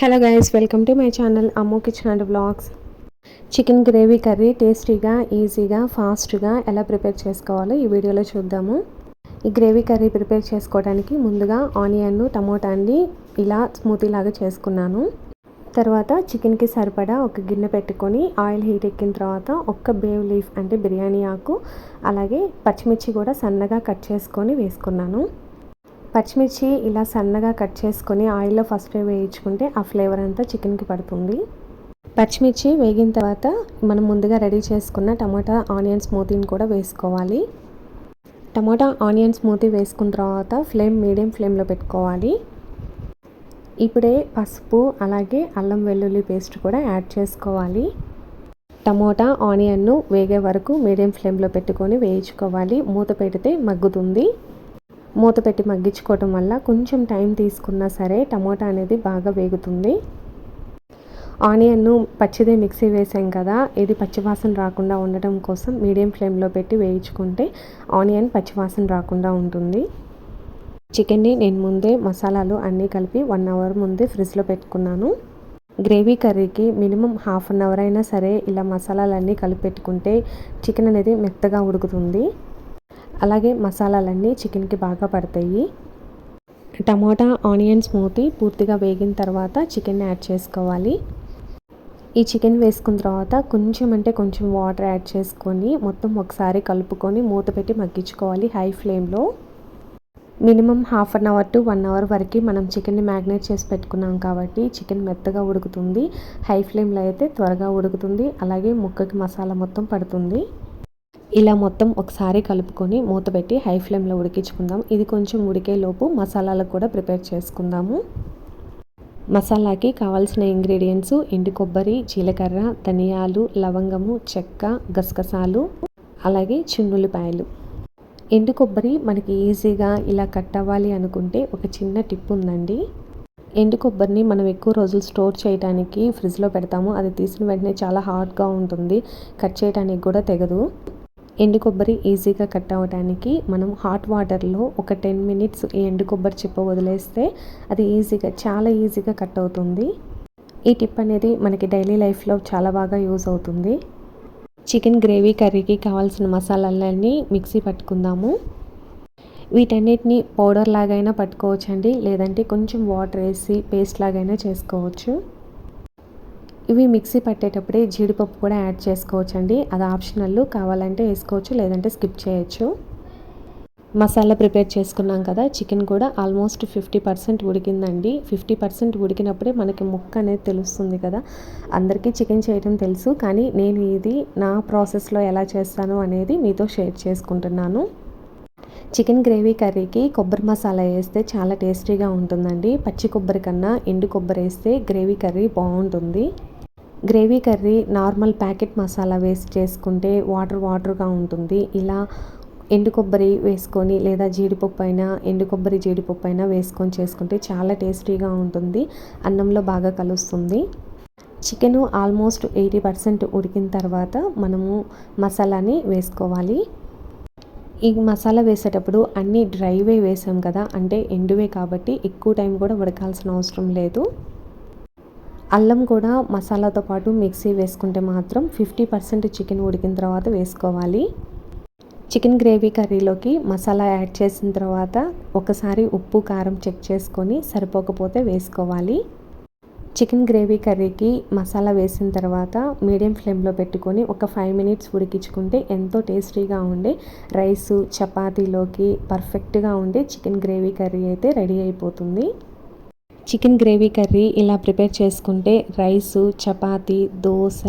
Hello guys welcome to my channel Ammu kitchen and blogs chicken gravy curry టేస్టీగా ఈజీగా ఫాస్ట్గా ఎలా prepare చేసుకోవాలో ఈ వీడియోలో చూద్దాము. ఈ గ్రేవీ కర్రీ ప్రిపేర్ చేసుకోవడానికి ముందుగా ఆనియన్ టమోటాని ఇలా స్మూతీ లాగా చేసుకున్నాను. తర్వాత చికెన్కి సరిపడా ఒక గిన్నె పెట్టుకొని ఆయిల్ హీట్ ఎక్కిన తర్వాత ఒక్క బేవ్ లీఫ్ అంటే బిర్యానీ ఆకు అలాగే పచ్చిమిర్చి కూడా సన్నగా కట్ చేసుకొని వేసుకున్నాను. పచ్చిమిర్చి ఇలా సన్నగా కట్ చేసుకొని ఆయిల్లో ఫస్ట్ వేయించుకుంటే ఆ ఫ్లేవర్ అంతా చికెన్కి పడుతుంది. పచ్చిమిర్చి వేగిన తర్వాత మనం ముందుగా రెడీ చేసుకున్న టమాటా ఆనియన్ స్మూతీని కూడా వేసుకోవాలి. టమాటా ఆనియన్ స్మూతీ వేసుకున్న తర్వాత ఫ్లేమ్ మీడియం ఫ్లేమ్లో పెట్టుకోవాలి. ఇప్పుడే పసుపు అలాగే అల్లం వెల్లుల్లి పేస్ట్ కూడా యాడ్ చేసుకోవాలి. టమోటా ఆనియన్ను వేగే వరకు మీడియం ఫ్లేమ్లో పెట్టుకొని వేయించుకోవాలి. మూత పెడితే మగ్గుతుంది. మూత పెట్టి మగ్గించుకోవటం వల్ల కొంచెం టైం తీసుకున్నా సరే టమోటా అనేది బాగా వేగుతుంది. ఆనియన్ను పచ్చిదే మిక్సీ వేసాం కదా ఇది పచ్చివాసన రాకుండా ఉండటం కోసం మీడియం ఫ్లేమ్లో పెట్టి వేయించుకుంటే ఆనియన్ పచ్చివాసన రాకుండా ఉంటుంది. చికెన్ని నేను ముందే మసాలాలు అన్నీ కలిపి వన్ అవర్ ముందే ఫ్రిడ్జ్లో పెట్టుకున్నాను. గ్రేవీ కర్రీకి మినిమం హాఫ్ అన్ అవర్ అయినా సరే ఇలా మసాలాలన్నీ కలిపి పెట్టుకుంటే చికెన్ అనేది మెత్తగా ఉడుకుతుంది. అలాగే మసాలాలన్నీ చికెన్కి బాగా పడతాయి. టమాటా ఆనియన్ స్మూతీ పూర్తిగా వేగిన తర్వాత చికెన్ యాడ్ చేసుకోవాలి. ఈ చికెన్ వేసుకున్న తర్వాత కొంచెం అంటే కొంచెం వాటర్ యాడ్ చేసుకొని మొత్తం ఒకసారి కలుపుకొని మూత పెట్టి మగ్గించుకోవాలి హై ఫ్లేమ్లో. Minimum half an hour to one hour వరకు మనం చికెన్ని మ్యాగ్నేట్ చేసి పెట్టుకున్నాం కాబట్టి చికెన్ మెత్తగా ఉడుకుతుంది. హై ఫ్లేమ్లో అయితే త్వరగా ఉడుకుతుంది. అలాగే ముక్కకి మసాలా మొత్తం పడుతుంది. ఇలా మొత్తం ఒకసారి కలుపుకొని మూత పెట్టి హై ఫ్లేమ్లో ఉడికించుకుందాం. ఇది కొంచెం ఉడికేలోపు మసాలాలు కూడా ప్రిపేర్ చేసుకుందాము. మసాలాకి కావాల్సిన ఇంగ్రీడియంట్స్ ఎండు కొబ్బరి జీలకర్ర ధనియాలు లవంగము చెక్క గసగసాలు అలాగే చున్నులపాయలు ఎండు కొబ్బరి మనకి ఈజీగా ఇలా కట్ అవ్వాలి అనుకుంటే ఒక చిన్న టిప్ ఉందండి. ఎండు కొబ్బరిని మనం ఎక్కువ రోజులు స్టోర్ చేయడానికి ఫ్రిడ్జ్లో పెడతాము. అది తీసిన వెంటనే చాలా హాట్గా ఉంటుంది. కట్ చేయడానికి కూడా తెగదు. ఎండు కొబ్బరి ఈజీగా కట్ అవ్వడానికి మనం హాట్ వాటర్లో ఒక టెన్ మినిట్స్ ఈ ఎండు కొబ్బరి చిప్ప వదిలేస్తే అది ఈజీగా చాలా ఈజీగా కట్ అవుతుంది. ఈ టిప్ అనేది మనకి డైలీ లైఫ్లో చాలా బాగా యూజ్ అవుతుంది. చికెన్ గ్రేవీ కర్రీకి కావాల్సిన మసాలాలన్నీ మిక్సీ పట్టుకుందాము. వీటన్నిటిని పౌడర్ లాగైనా పట్టుకోవచ్చండి లేదంటే కొంచెం వాటర్ వేసి పేస్ట్ లాగైనా చేసుకోవచ్చు. ఇవి మిక్సీ పట్టేటప్పుడే జీడిపప్పు కూడా యాడ్ చేసుకోవచ్చు అండి అది ఆప్షనల్ కావాలంటే వేసుకోవచ్చు లేదంటే స్కిప్ చేయొచ్చు. మసాలా ప్రిపేర్ చేసుకున్నాం కదా చికెన్ కూడా ఆల్మోస్ట్ ఫిఫ్టీ పర్సెంట్ ఉడికిందండి. ఫిఫ్టీ పర్సెంట్ ఉడికినప్పుడే మనకి ముక్క అనేది తెలుస్తుంది కదా. అందరికీ చికెన్ చేయడం తెలుసు కానీ నేను ఇది నా ప్రాసెస్లో ఎలా చేస్తాను అనేది మీతో షేర్ చేసుకుంటున్నాను. చికెన్ గ్రేవీ కర్రీకి కొబ్బరి మసాలా వేస్తే చాలా టేస్టీగా ఉంటుందండి. పచ్చి కొబ్బరి కన్నా ఎండు కొబ్బరి వేస్తే గ్రేవీ కర్రీ బాగుంటుంది. Gravy curry normal packet masala వేసి చేసుకుంటే వాటర్ వాటర్గా ఉంటుంది. ఇలా ఎండు కొబ్బరి వేసుకొని లేదా జీడిపప్పు అయినా ఎండు కొబ్బరి జీడిపప్పు అయినా వేసుకొని చేసుకుంటే చాలా టేస్టీగా ఉంటుంది. అన్నంలో బాగా కలుస్తుంది. చికెన్ ఆల్మోస్ట్ ఎయిటీ పర్సెంట్ ఉడికిన తర్వాత మనము మసాలాని వేసుకోవాలి. ఈ మసాలా వేసేటప్పుడు అన్నీ డ్రైవే వేసాం కదా అంటే ఎండువే కాబట్టి ఎక్కువ టైం కూడా ఉడకాల్సిన అవసరం లేదు. అల్లం కూడా మసాలాతో పాటు మిక్సీ వేసుకుంటే మాత్రం ఫిఫ్టీ పర్సెంట్ చికెన్ ఉడికిన తర్వాత వేసుకోవాలి. చికెన్ గ్రేవీ కర్రీలోకి మసాలా యాడ్ చేసిన తర్వాత ఒకసారి ఉప్పు కారం చెక్ చేసుకొని సరిపోకపోతే వేసుకోవాలి. చికెన్ గ్రేవీ కర్రీకి మసాలా వేసిన తర్వాత మీడియం ఫ్లేమ్లో పెట్టుకొని ఒక ఫైవ్ మినిట్స్ ఉడికించుకుంటే ఎంతో టేస్టీగా ఉండే రైసు చపాతీలోకి పర్ఫెక్ట్గా ఉండే చికెన్ గ్రేవీ కర్రీ అయితే రెడీ అయిపోతుంది. చికెన్ గ్రేవీ కర్రీ ఇలా ప్రిపేర్ చేసుకుంటే రైసు చపాతి దోశ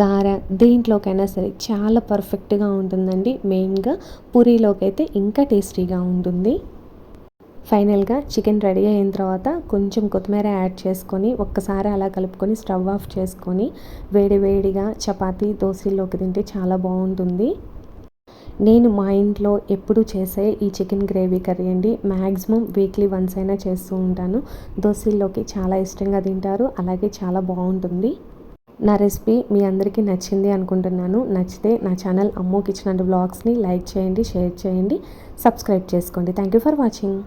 గార దేంట్లోకైనా సరే చాలా పర్ఫెక్ట్గా ఉంటుందండి. మెయిన్గా పూరీలోకి అయితే ఇంకా టేస్టీగా ఉంటుంది. ఫైనల్గా చికెన్ రెడీ అయిన తర్వాత కొంచెం కొత్తిమీర యాడ్ చేసుకొని ఒక్కసారి అలా కలుపుకొని స్టవ్ ఆఫ్ చేసుకొని వేడి వేడిగా చపాతీ దోశల్లోకి తింటే చాలా బాగుంటుంది. నేను మా ఇంట్లో ఎప్పుడు చేసే ఈ చికెన్ గ్రేవీ కర్రీ అండి. మ్యాక్సిమం వీక్లీ వన్స్ అయినా చేస్తూ ఉంటాను. దోశల్లోకి చాలా ఇష్టంగా తింటారు. అలాగే చాలా బాగుంటుంది. నా రెసిపీ మీ అందరికీ నచ్చింది అనుకుంటున్నాను. నచ్చితే నా ఛానల్ అమ్మో కిచెన్ అండ్ బ్లాగ్స్ని లైక్ చేయండి షేర్ చేయండి సబ్స్క్రైబ్ చేసుకోండి. Thank you for watching.